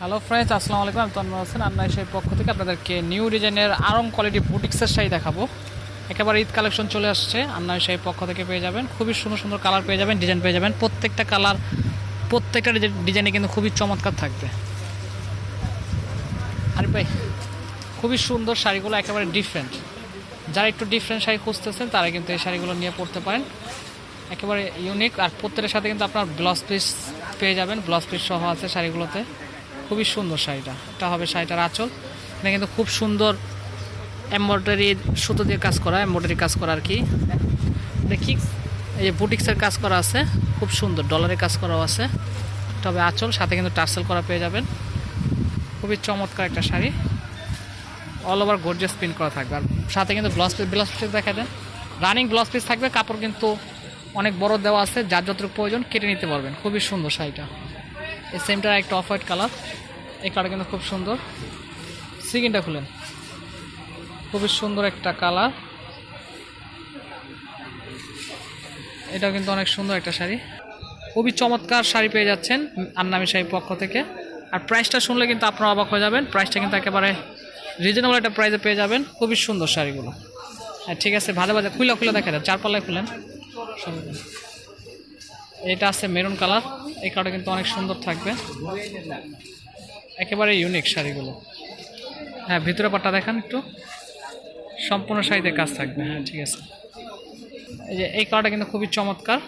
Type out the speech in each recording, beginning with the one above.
Hello friends আসসালামু আলাইকুম। আমি তন্ময় হোসেন। আন্না সেই পক্ষ থেকে আপনাদেরকে নিউ ডিজাইনের আরং কোয়ালিটি বুটিক্সের শাড়ি দেখাবো। একেবারে ঈদ কালেকশন চলে আসছে। আন্না সেই পক্ষ থেকে পেয়ে যাবেন। খুবই সুন্দর সুন্দর কালার পেয়ে যাবেন ডিজাইন পেয়ে যাবেন। প্রত্যেকটা কালার প্রত্যেকটা ডিজাইনে কিন্তু খুবই চমৎকার থাকবে। আরে ভাই, খুবই সুন্দর শাড়িগুলো একেবারে ডিফারেন্ট যারা একটু ডিফারেন্ট শাড়ি খুঁজতেছেন, তারা কিন্তু এই শাড়িগুলো নিয়ে পড়তে পারেন। একেবারে ইউনিক আর প্রত্যেকের সাথে কিন্তু আপনার ব্লাউজ পিস পেয়ে যাবেন। ব্লাউজ পিস সহ আছে শাড়িগুলোতে। খুবই সুন্দর শাড়িটা। এটা হবে শাড়িটার আঁচল। এটা কিন্তু খুব সুন্দর এমব্রয়ডারি সুতো দিয়ে কাজ করা এমব্রয়ডারি কাজ করা আর কি। কি, এই যে বুটিক্সের কাজ করা আছে, খুব সুন্দর, ডলারের কাজ করাও আছে। তবে আঁচল, সাথে কিন্তু টার্সেল করা পেয়ে যাবেন। খুবই চমৎকার একটা sari. All over gorgeous print করা থাকবে। আর সাথে কিন্তু ব্লাউজ পিস ব্লাউজ পিস দেখা দেন। রানিং ব্লাউজ পিস থাকবে, কাপড় কিন্তু অনেক বড় দেওয়া আছে, যার যতটুকু প্রয়োজন কেটে নিতে পারবেন। খুবই সুন্দর শাড়িটা। এই সেমটার একটা অফ হোয়াইট কালার এই কালার কিন্তু খুব সুন্দর। সিকিনটা খুলেন। খুবই সুন্দর একটা কালার এটাও কিন্তু অনেক সুন্দর একটা শাড়ি। খুবই চমৎকার শাড়ি পেয়ে যাচ্ছেন আন্নামি শাড়ির পক্ষ থেকে। আর প্রাইসটা শুনলে কিন্তু আপনারা অবাক হয়ে যাবেন। প্রাইসটা কিন্তু একেবারে রিজনেবল একটা প্রাইসে পেয়ে যাবেন। খুবই সুন্দর শাড়িগুলো। হ্যাঁ ঠিক আছে ভালো ভালো খুলে খুলে দেখা যায় চার পাল্লায় খুলেন এটা আছে মেরুন কালার। এই কালারটা কিন্তু অনেক সুন্দর থাকবে। একেবারে ইউনিক শাড়িগুলো। হ্যাঁ ভিতরে পাটটা দেখান একটু। সম্পূর্ণ শাড়িতে কাজ থাকবে। হ্যাঁ ঠিক আছে। এই যে, এই কালারটা কিন্তু খুবই চমৎকার।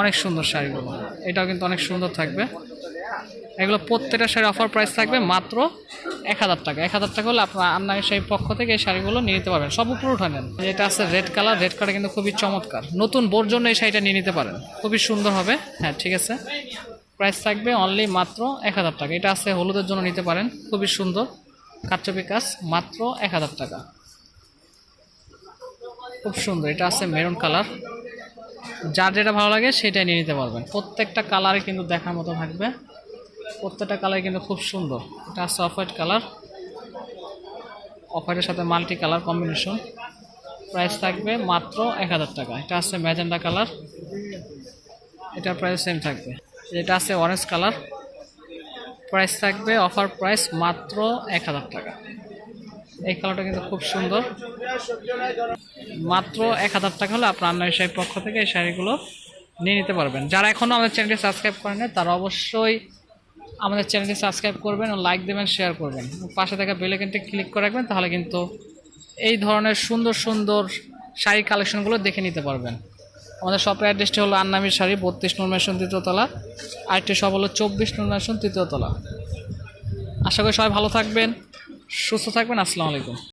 অনেক সুন্দর শাড়িগুলো। এটাও কিন্তু অনেক সুন্দর থাকবে। এগুলো প্রত্যেকটা শাড়ি অফার প্রাইস থাকবে মাত্র এক হাজার টাকা। এক হাজার টাকা হলে আপনার আন্নার সেই পক্ষ থেকে এই শাড়িগুলো নিয়ে নিতে পারবেন। সব উপরে উঠে নেন এটা আছে রেড কালার রেড কালার কিন্তু খুবই চমৎকার। নতুন বোর জন্য এই শাড়িটা নিয়ে নিতে পারেন। খুবই সুন্দর হবে। হ্যাঁ ঠিক আছে। প্রাইস থাকবে অনলি মাত্র এক হাজার টাকা। এটা আছে হলুদের জন্য নিতে পারেন। খুবই সুন্দর। কাচ্চপি কাজ মাত্র এক হাজার টাকা। খুব সুন্দর। এটা আছে মেরুন কালার যার যেটা ভালো লাগে সেটাই নিয়ে নিতে পারবেন। প্রত্যেকটা কালারে কিন্তু দেখার মতো থাকবে। প্রত্যেকটা কালার কিন্তু খুব সুন্দর। এটা আছে অফ হোয়াইট কালার। অফ হোয়াইটের সাথে মাল্টি কালার কম্বিনেশন। প্রাইস থাকবে মাত্র এক হাজার টাকা। এটা আছে ম্যাজেন্ডা কালার। এটার প্রাইস সেম থাকবে। এটা আছে অরেঞ্জ কালার। প্রাইস থাকবে, অফার প্রাইস মাত্র এক হাজার টাকা। এই কালারটা কিন্তু খুব সুন্দর। মাত্র এক হাজার টাকা হলে আপনার আন্নার শাড়ির পক্ষ থেকে এই শাড়িগুলো নিয়ে নিতে পারবেন। যারা এখনও আমাদের চ্যানেলটি সাবস্ক্রাইব করেন তারা অবশ্যই আমাদের চ্যানেলটি সাবস্ক্রাইব করবেন ও লাইক দেবেন, শেয়ার করবেন। পাশে থাকা বেলেকেনটি ক্লিক করে রাখবেন, তাহলে কিন্তু এই ধরনের সুন্দর সুন্দর শাড়ি কালেকশনগুলো দেখে নিতে পারবেন। আমাদের শপের অ্যাড্রেসটি হলো আন্নামির শাড়ি, বত্রিশ নুরমেশন তৃতীয়তলা আরেকটি শপ হলো চব্বিশ নুরমেশন তৃতীয়তলা আশা করি সবাই ভালো থাকবেন, সুস্থ থাকবেন, আসসালামু আলাইকুম।